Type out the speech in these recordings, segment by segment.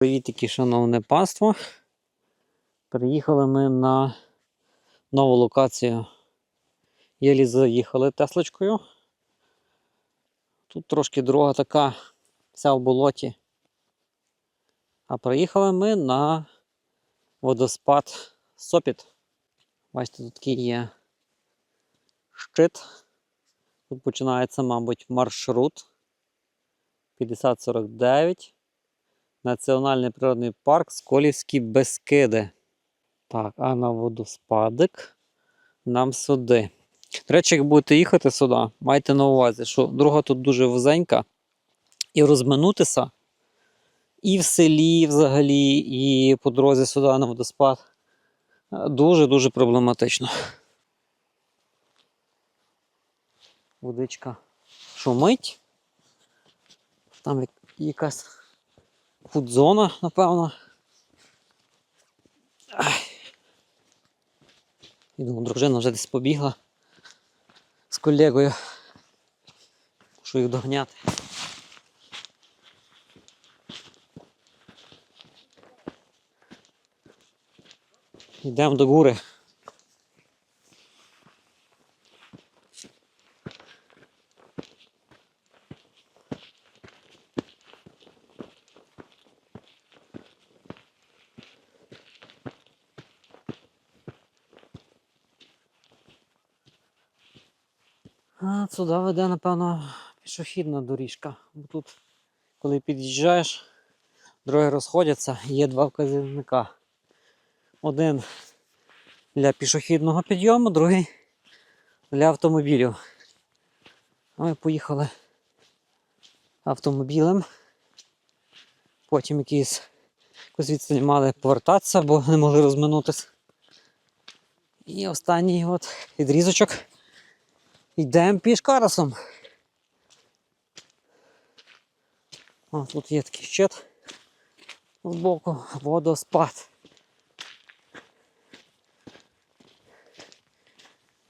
Привітики, шановне панство. Приїхали ми на нову локацію. Єлі заїхали Теслочкою. Тут трошки дорога така, вся в болоті. А приїхали ми на водоспад Сопіт. Бачите, тут такий є щит. Тут починається, мабуть, маршрут 5049. Національний природний парк Сколівські Бескиди. Так, а на водоспадик нам сюди. До речі, як будете їхати сюди, майте на увазі, що дорога тут дуже вузенька. І розминутися і в селі взагалі, і по дорозі сюди на водоспад дуже-дуже проблематично. Водичка шумить. Там якась фудзона, напевно. І думаю, дружина вже десь побігла з колегою. Мушу їх догняти. Йдемо до гури. А, сюди веде, напевно, пішохідна доріжка. Бо тут, коли під'їжджаєш, дороги розходяться, є два вказівника. Один для пішохідного підйому, другий для автомобілів. Ми поїхали автомобілем. Потім якісь якусь відстань мали повертатися, бо не могли розминутися. І останній от відрізочок. Йдемо пішкарасом. О, тут є такий щит збоку, водоспад.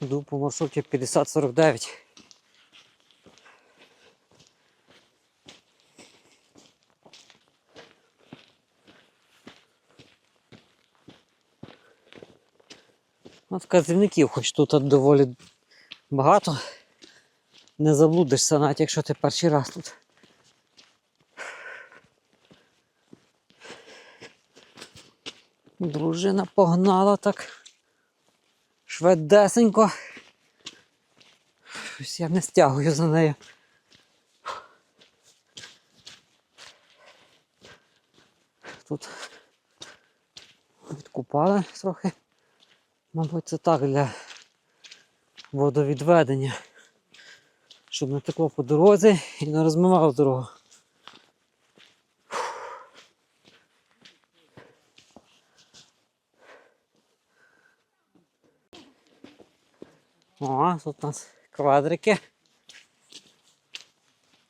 Йду по маршруті 5049. От вказівників, хоч тут доволі багато. Не заблудишся, навіть якщо ти перший раз тут. Дружина погнала так. Швидесенько. Щось я не стягую за нею. Тут відкупали трохи. Мабуть, це так для водовідведення, щоб не текло по дорозі і не розмивало дорогу. О, тут у нас квадрики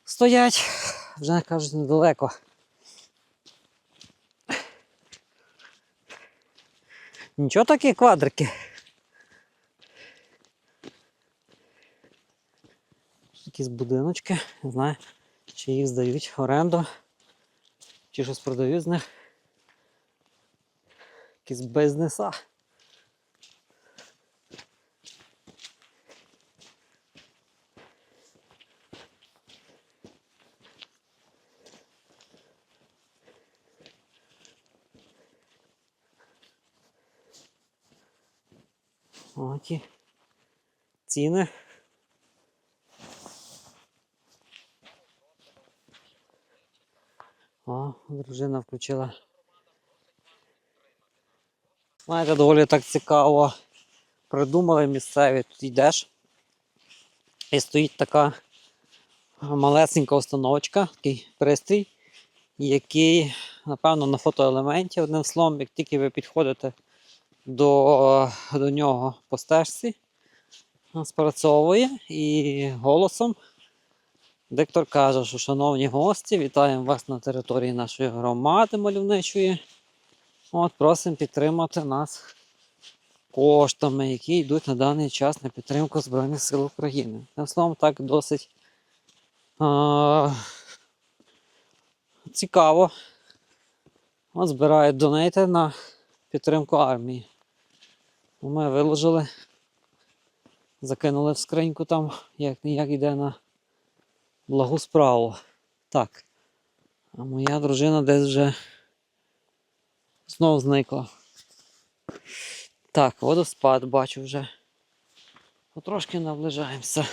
стоять, вже кажуть недалеко. Нічого такі квадрики. Якісь будиночки, не знаю, чи їх здають в оренду, чи щось продають з них. Якісь бізнеса. О, ті ціни. О, дружина включила. Знаєте, доволі так цікаво придумали місцеві. Тут йдеш. І стоїть така малесенька установочка, такий пристрій, який, напевно, на фотоелементі одним словом, як тільки ви підходите до, до нього по стежці, спрацьовує і голосом Диктор каже, що шановні гості, вітаємо вас на території нашої громади мальовничої. От, Просимо підтримати нас коштами, які йдуть на даний час на підтримку Збройних сил України. Тим словом, так досить а, цікаво От збирають донейти на підтримку армії. Ми виложили, закинули в скриньку там, як ніяк йде на благу справу. Так. А моя дружина десь вже знов зникла. Так, водоспад бачу вже. Потрошки наближаємося.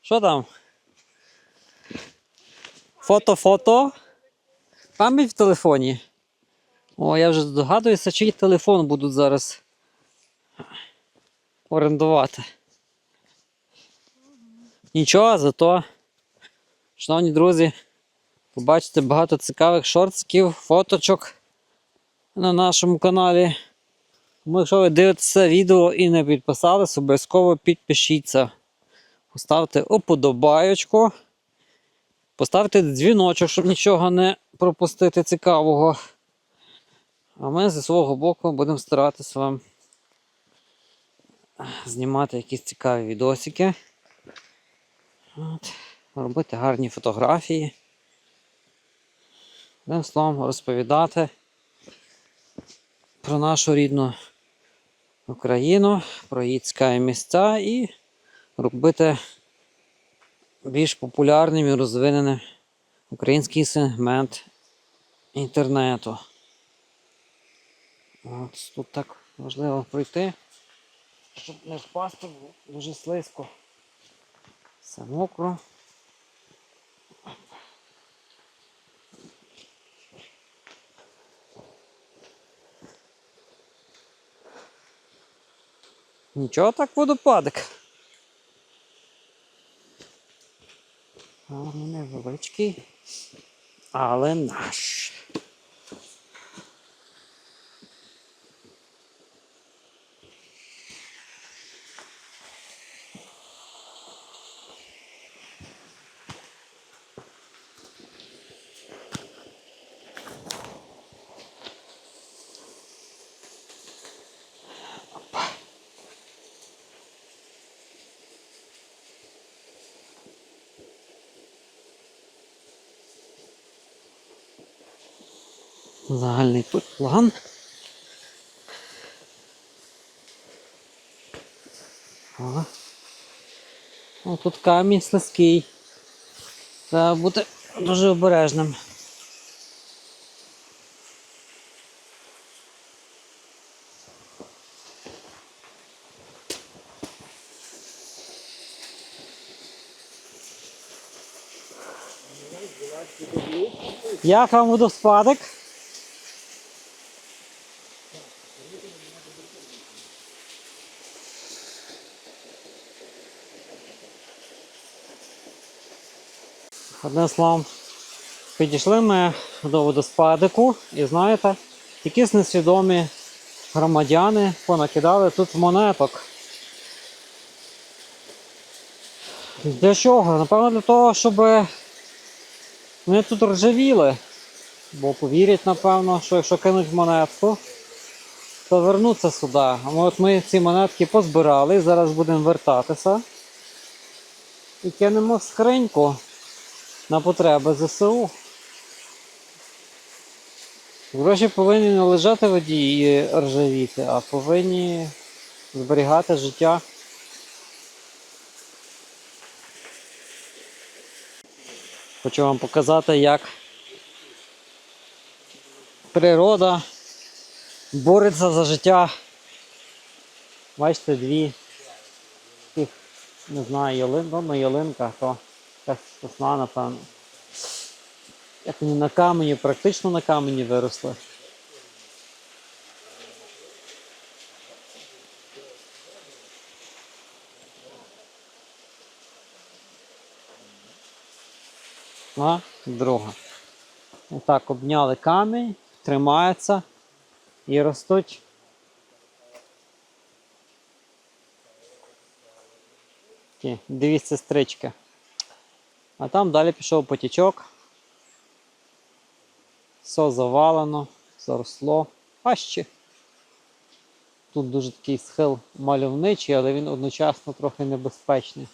Що там? Фото-фото? Пам'ять в телефоні. О, я вже здогадуюся, чий телефон будуть зараз орендувати. Нічого, зато, шановні друзі, побачите багато цікавих шортиків, фоточок на нашому каналі. Тому якщо ви дивитеся відео і не підписались, обов'язково підпишіться. Поставте уподобаєчку. Поставте дзвіночок, щоб нічого не пропустити цікавого. А ми зі свого боку будемо старатися вам знімати якісь цікаві відосики. От. Робити гарні фотографії. Одним словом, розповідати про нашу рідну Україну, про її цікаві місця і робити більш популярним і розвиненим український сегмент інтернету. От тут так важливо пройти, щоб не впасти, дуже слизько. Все мокро. Нічого так водопадик. Але невеличкий, але наш. Загальний план. О. Тут камінь слизький. Треба бути дуже обережним. Як вам водоспадик? Одним словом, підійшли ми до водоспадику і знаєте, якісь несвідомі громадяни понакидали тут монеток. Для чого? Напевно, для того, щоб вони тут ржавіли. Бо повірять, напевно, що якщо кинуть монетку, то вернуться сюди. От ми ці монетки позбирали, зараз будемо вертатися і кинемо в скриньку на потреби ЗСУ. Гроші повинні не лежати в воді і ржавіти, а повинні зберігати життя. Хочу вам показати, як природа бореться за життя. Бачите, дві тих, не знаю, ялин, ну, ялинка, то якась сосна, напевно. Як вони на камені, практично на камені виросли. А, друга. Отак обняли камінь, тримаються і ростуть. Такі дві сестрички. А там далі пішов потічок. Все завалено, заросло. Пащі. Тут дуже такий схил мальовничий, але він одночасно трохи небезпечний.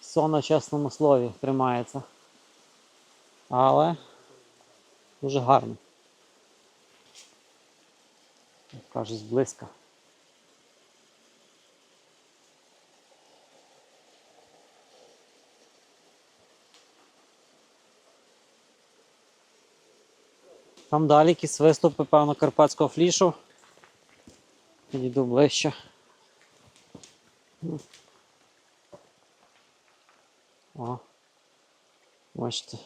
Все на чесному слові тримається. Але дуже гарно. Як кажуть, зблизька. Там далі якісь виступи, певно, карпатського флішу. Підійду ближче. О. Бачите.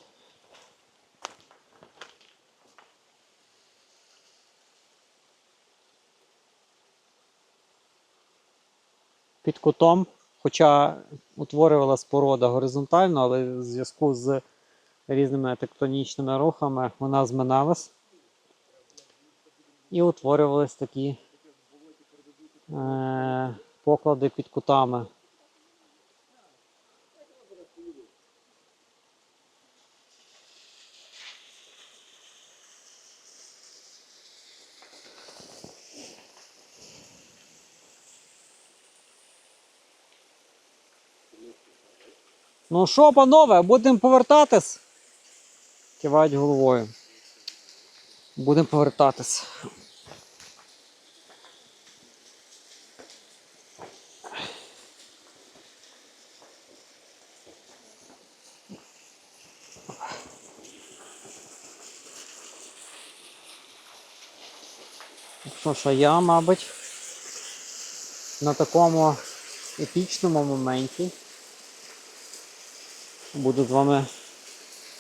Під кутом, хоча утворювала споруда горизонтально, але в зв'язку з різними тектонічними рухами вона зминалась. І утворювались такі е, поклади під кутами. Ну що, панове, будемо повертатись? Кивають головою. Будемо повертатись. Що а я, мабуть, на такому епічному моменті буду з вами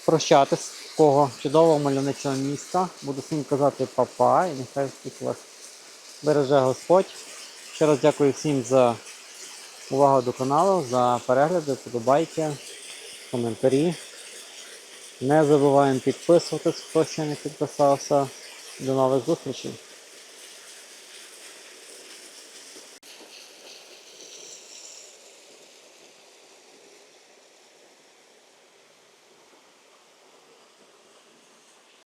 прощатись такого чудового мальовничого міста. Буду всім казати папа і нехай всіх вас береже Господь. Ще раз дякую всім за увагу до каналу, за перегляди, подобайки, коментарі. Не забуваємо підписуватись, хто ще не підписався. До нових зустрічей!